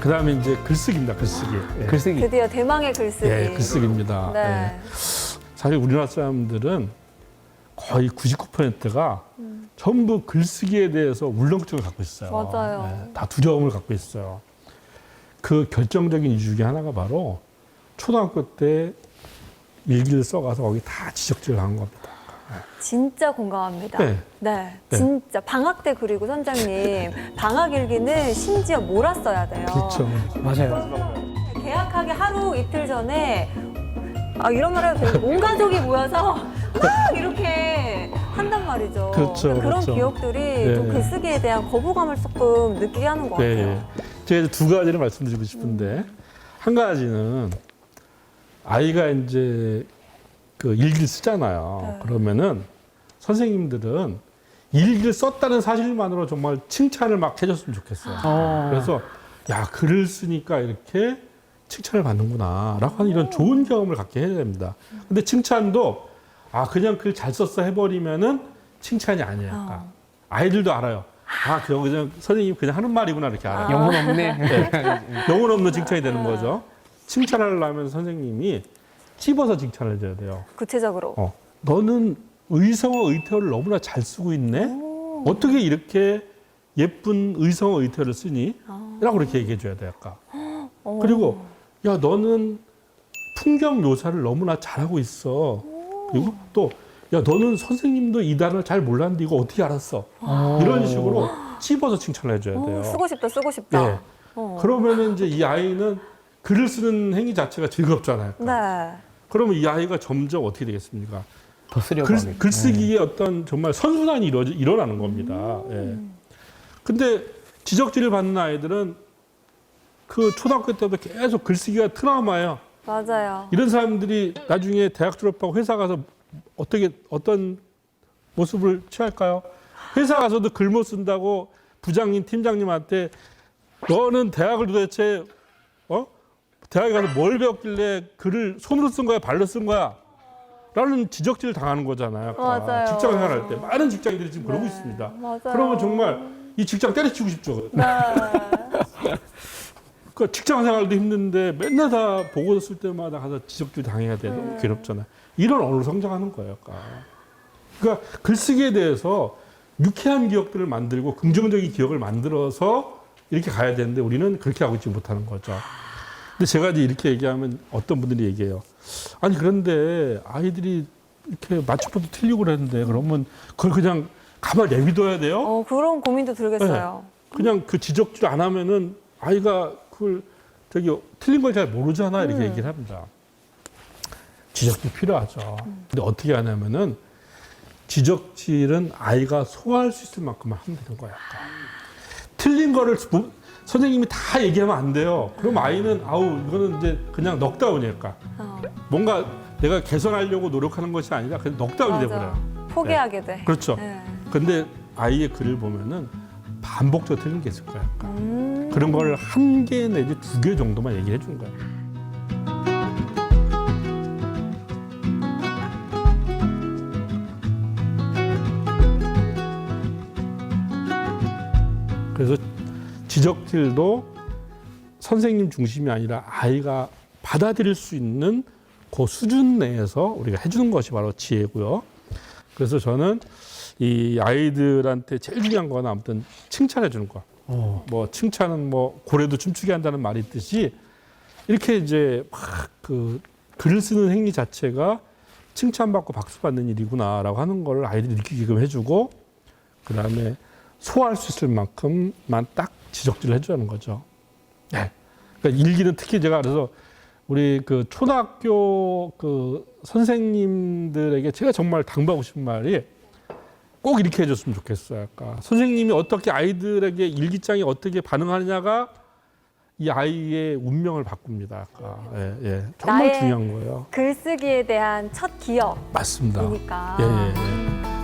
그 다음에 이제 글쓰기입니다. 글쓰기. 예. 글쓰기. 드디어 대망의 글쓰기. 예, 글쓰기입니다. 네. 예. 사실 우리나라 사람들은 거의 99%가 전부 글쓰기에 대해서 울렁증을 갖고 있어요. 맞아요. 예, 다 두려움을 갖고 있어요. 그 결정적인 이유 중에 하나가 바로 초등학교 때 일기를 써가서 거기 다 지적질을 한 겁니다. 진짜 공감합니다. 네. 네, 네. 진짜 방학 때 그리고 선장님 방학 일기는 심지어 몰았어야 돼요. 그렇죠. 맞아요. 계약하기 하루 이틀 전에 아 이런 말 해도 되는데 온 가족이 모여서 막 이렇게 한단 말이죠. 그렇죠, 런 그렇죠. 기억들이 네. 좀 글쓰기에 대한 거부감을 조금 느끼게 하는 것 같아요. 네. 제가 이제 두 가지를 말씀드리고 싶은데 한 가지는 아이가 이제 그 일기를 쓰잖아요. 네. 그러면은 선생님들은 일기를 썼다는 사실만으로 정말 칭찬을 막 해줬으면 좋겠어요. 어. 그래서 야 글을 쓰니까 이렇게 칭찬을 받는구나라고 하는 이런 좋은 경험을 갖게 해야 됩니다. 근데 칭찬도 아 그냥 글 잘 썼어 해버리면은 칭찬이 아니에요. 그러니까 어. 아이들도 알아요. 아 그냥 그냥 선생님 그냥 하는 말이구나 이렇게 알아요. 영혼 없네. 영혼 없는 칭찬이 되는 거죠. 칭찬하려면 선생님이 찝어서 칭찬을 해줘야 돼요. 구체적으로. 어, 너는 의성어 의태어를 너무나 잘 쓰고 있네. 어떻게 이렇게 예쁜 의성어 의태어를 쓰니? 라고 그렇게 얘기해 줘야 돼요. 아까. 어. 그리고 야 너는 풍경 묘사를 너무나 잘하고 있어. 그리고 또 야 너는 선생님도 이 단어를 잘 몰랐는데 이거 어떻게 알았어? 이런 식으로 찝어서 칭찬을 해줘야 돼요. 어, 쓰고 싶다, 쓰고 싶다. 예. 어. 그러면은 이제 이 아이는 글을 쓰는 행위 자체가 즐겁잖아요. 네. 그러면 이 아이가 점점 어떻게 되겠습니까? 더 쓰려고 글, 하겠 글쓰기에 어떤 정말 선순환이 일어, 일어나는 겁니다. 예. 근데 지적질을 받는 아이들은 그 초등학교 때부터 계속 글쓰기가 트라우마예요. 맞아요. 이런 사람들이 나중에 대학 졸업하고 회사 가서 어떻게 어떤 모습을 취할까요? 회사 가서도 글 못 쓴다고 부장님, 팀장님한테 너는 대학을 도대체 어? 대학에 가서 뭘 배웠길래 글을 손으로 쓴 거야, 발로 쓴 거야? 라는 지적질을 당하는 거잖아요. 맞아요. 직장 생활할 때 많은 직장인들이 지금 그러고 네, 있습니다. 맞아요. 그러면 정말 이 직장 때려치우고 싶죠. 네. 그 직장 생활도 힘든데 맨날 다 보고서 쓸 때마다 가서 지적질 당해야 돼. 너무 네. 괴롭잖아요. 이런 언어로 성장하는 거예요. 아까. 그러니까 글쓰기에 대해서 유쾌한 기억들을 만들고 긍정적인 기억을 만들어서 이렇게 가야 되는데 우리는 그렇게 하고 있지 못하는 거죠. 근데 제가 이제 이렇게 얘기하면 어떤 분들이 얘기해요. 아니 그런데 아이들이 이렇게 맞춤법도 틀리고 그랬는데 그러면 그걸 그냥 가만히 내비둬야 돼요? 어, 그런 고민도 들겠어요. 그냥 그 지적질 안 하면은 아이가 그걸 저기 틀린 걸 잘 모르잖아 이렇게 음. 얘기를 합니다. 지적질 필요하죠. 근데 어떻게 하냐면은 지적질은 아이가 소화할 수 있을 만큼만 하면 되는 거야. 틀린 거를 부- 선생님이 다 얘기하면 안 돼요. 그럼 아이는 아우 이거는 이제 그냥 넉다운이니까 어, 뭔가 내가 개선하려고 노력하는 것이 아니라 그냥 넉다운이 돼버려요. 맞아. 포기하게 돼. 그렇죠. 네. 근데 아이의 글을 보면은 반복적으로 틀린 게 있을 거야. 음. 그런 걸 한 개 내지 두 개 정도만 얘기해 주는 거예 그래서 지적질도 선생님 중심이 아니라 아이가 받아들일 수 있는 그 수준 내에서 우리가 해주는 것이 바로 지혜고요. 그래서 저는 이 아이들한테 제일 중요한 건 아무튼 칭찬해 주는 거. 어. 뭐 칭찬은 뭐 고래도 춤추게 한다는 말이 있듯이 이렇게 이제 막 그 글을 쓰는 행위 자체가 칭찬받고 박수 받는 일이구나라고 하는 걸 아이들이 느끼게끔 해주고 그 다음에 소화할 수 있을 만큼만 딱 지적질을 해주는 거죠. 네. 그러니까 일기는 특히 제가 그래서 우리 그 초등학교 그 선생님들에게 제가 정말 당부하고 싶은 말이 꼭 이렇게 해줬으면 좋겠어요. 아까 선생님이 어떻게 아이들에게 일기장이 어떻게 반응하느냐가 이 아이의 운명을 바꿉니다. 아까 예, 예. 정말 중요한 거예요. 글쓰기에 대한 첫 기억이니까. 맞습니다. 예, 예, 예.